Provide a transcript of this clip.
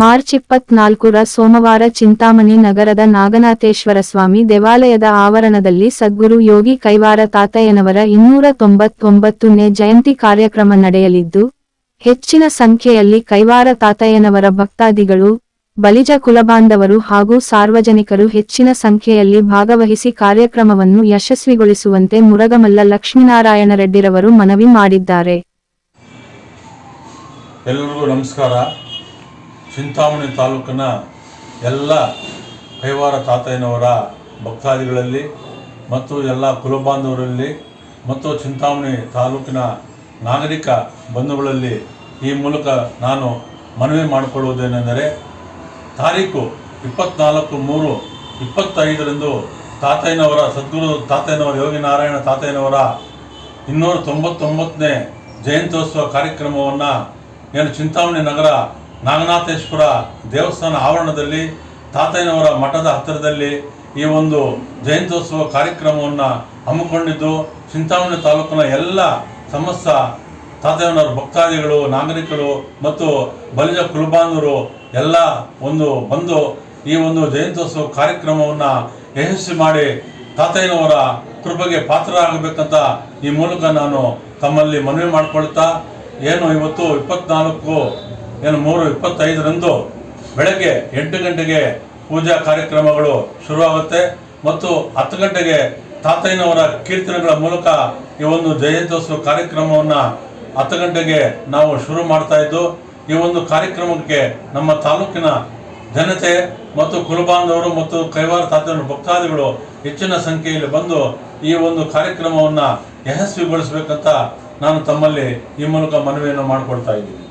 March ಇಪ್ಪತ್ನಾಲ್ಕರ ಸೋಮವಾರ ಚಿಂತಾಮಣಿ ನಗರದ ನಾಗನಾಥೇಶ್ವರ ಸ್ವಾಮಿ ದೇವಾಲಯದ ಆವರಣದಲ್ಲಿ ಸದ್ಗುರು ಯೋಗಿ ಕೈವಾರ ತಾತಯ್ಯನವರ ಇನ್ನೂರ ತೊಂಬತ್ತೊಂಬತ್ತನೇ ಜಯಂತಿ ಕಾರ್ಯಕ್ರಮ ನಡೆಯಲಿದ್ದು, ಹೆಚ್ಚಿನ ಸಂಖ್ಯೆಯಲ್ಲಿ ಕೈವಾರ ತಾತಯ್ಯನವರ ಭಕ್ತಾದಿಗಳು, ಬಲಿಜ ಕುಲಬಾಂಧವರು ಹಾಗೂ ಸಾರ್ವಜನಿಕರು ಹೆಚ್ಚಿನ ಸಂಖ್ಯೆಯಲ್ಲಿ ಭಾಗವಹಿಸಿ ಕಾರ್ಯಕ್ರಮವನ್ನು ಯಶಸ್ವಿಗೊಳಿಸುವಂತೆ ಮುರಗಮಲ್ಲ ಲಕ್ಷ್ಮೀನಾರಾಯಣ ರೆಡ್ಡಿರವರು ಮನವಿ ಮಾಡಿದ್ದಾರೆ. ಎಲ್ಲರಿಗೂ ನಮಸ್ಕಾರ. ಚಿಂತಾಮಣಿ ತಾಲೂಕಿನ ಎಲ್ಲ ಕೈವಾರ ತಾತಯ್ಯನವರ ಭಕ್ತಾದಿಗಳಲ್ಲಿ ಮತ್ತು ಎಲ್ಲ ಕುಲಬಾಂಧವರಲ್ಲಿ ಮತ್ತು ಚಿಂತಾಮಣಿ ತಾಲೂಕಿನ ನಾಗರಿಕ ಬಂಧುಗಳಲ್ಲಿ ಈ ಮೂಲಕ ನಾನು ಮನವಿ ಮಾಡಿಕೊಳ್ಳುವುದೇನೆಂದರೆ ತಾರೀಕು ಇಪ್ಪತ್ನಾಲ್ಕು ಮೂರು ಇಪ್ಪತ್ತೈದರಂದು ತಾತಯ್ಯನವರ ಸದ್ಗುರು ತಾತಯ್ಯನವರ ಯೋಗಿ ನಾರಾಯಣ ತಾತಯ್ಯನವರ ಇನ್ನೂರ ತೊಂಬತ್ತೊಂಬತ್ತನೇ ಜಯಂತ್ಯೋತ್ಸವ ಕಾರ್ಯಕ್ರಮವನ್ನು ಏನು ಚಿಂತಾಮಣಿ ನಗರ ನಾಗನಾಥೇಶ್ವರ ದೇವಸ್ಥಾನ ಆವರಣದಲ್ಲಿ, ತಾತಯ್ಯನವರ ಮಠದ ಹತ್ತಿರದಲ್ಲಿ ಈ ಒಂದು ಜಯಂತ್ಯೋತ್ಸವ ಕಾರ್ಯಕ್ರಮವನ್ನು ಹಮ್ಮಿಕೊಂಡಿದ್ದು, ಚಿಂತಾಮಣಿ ತಾಲೂಕಿನ ಎಲ್ಲ ಸಮಸ್ತ ತಾತಯ್ಯನವರ ಭಕ್ತಾದಿಗಳು, ನಾಗರಿಕರು ಮತ್ತು ಬಲಿಜ ಕುಲಬಾಂಧವರು ಎಲ್ಲ ಒಂದು ಬಂದು ಈ ಒಂದು ಜಯಂತ್ಯೋತ್ಸವ ಕಾರ್ಯಕ್ರಮವನ್ನು ಯಶಸ್ವಿ ಮಾಡಿ ತಾತಯ್ಯನವರ ಕೃಪೆಗೆ ಪಾತ್ರರಾಗಬೇಕಂತ ಈ ಮೂಲಕ ನಾನು ತಮ್ಮಲ್ಲಿ ಮನವಿ ಮಾಡಿಕೊಳ್ತಾ, ಏನು ಇವತ್ತು ಇಪ್ಪತ್ನಾಲ್ಕು ಏನು ಮೂರು ಇಪ್ಪತ್ತೈದರಂದು ಬೆಳಗ್ಗೆ ಎಂಟು ಗಂಟೆಗೆ ಪೂಜಾ ಕಾರ್ಯಕ್ರಮಗಳು ಶುರುವಾಗುತ್ತೆ ಮತ್ತು ಹತ್ತು ಗಂಟೆಗೆ ತಾತಯ್ಯನವರ ಕೀರ್ತನೆಗಳ ಮೂಲಕ ಈ ಒಂದು ಜಯಂತ್ಯೋತ್ಸವ ಕಾರ್ಯಕ್ರಮವನ್ನು ಹತ್ತು ಗಂಟೆಗೆ ನಾವು ಶುರು ಮಾಡ್ತಾ ಇದ್ದು, ಈ ಒಂದು ಕಾರ್ಯಕ್ರಮಕ್ಕೆ ನಮ್ಮ ತಾಲೂಕಿನ ಜನತೆ ಮತ್ತು ಕುಲಬಾಂಧವರು ಮತ್ತು ಕೈವಾರ ತಾತನ ಭಕ್ತಾದಿಗಳು ಹೆಚ್ಚಿನ ಸಂಖ್ಯೆಯಲ್ಲಿ ಬಂದು ಈ ಒಂದು ಕಾರ್ಯಕ್ರಮವನ್ನು ಯಶಸ್ವಿಗೊಳಿಸಬೇಕಂತ ನಾನು ತಮ್ಮಲ್ಲಿ ಈ ಮೂಲಕ ಮನವಿಯನ್ನು ಮಾಡಿಕೊಳ್ತಾ ಇದ್ದೀನಿ.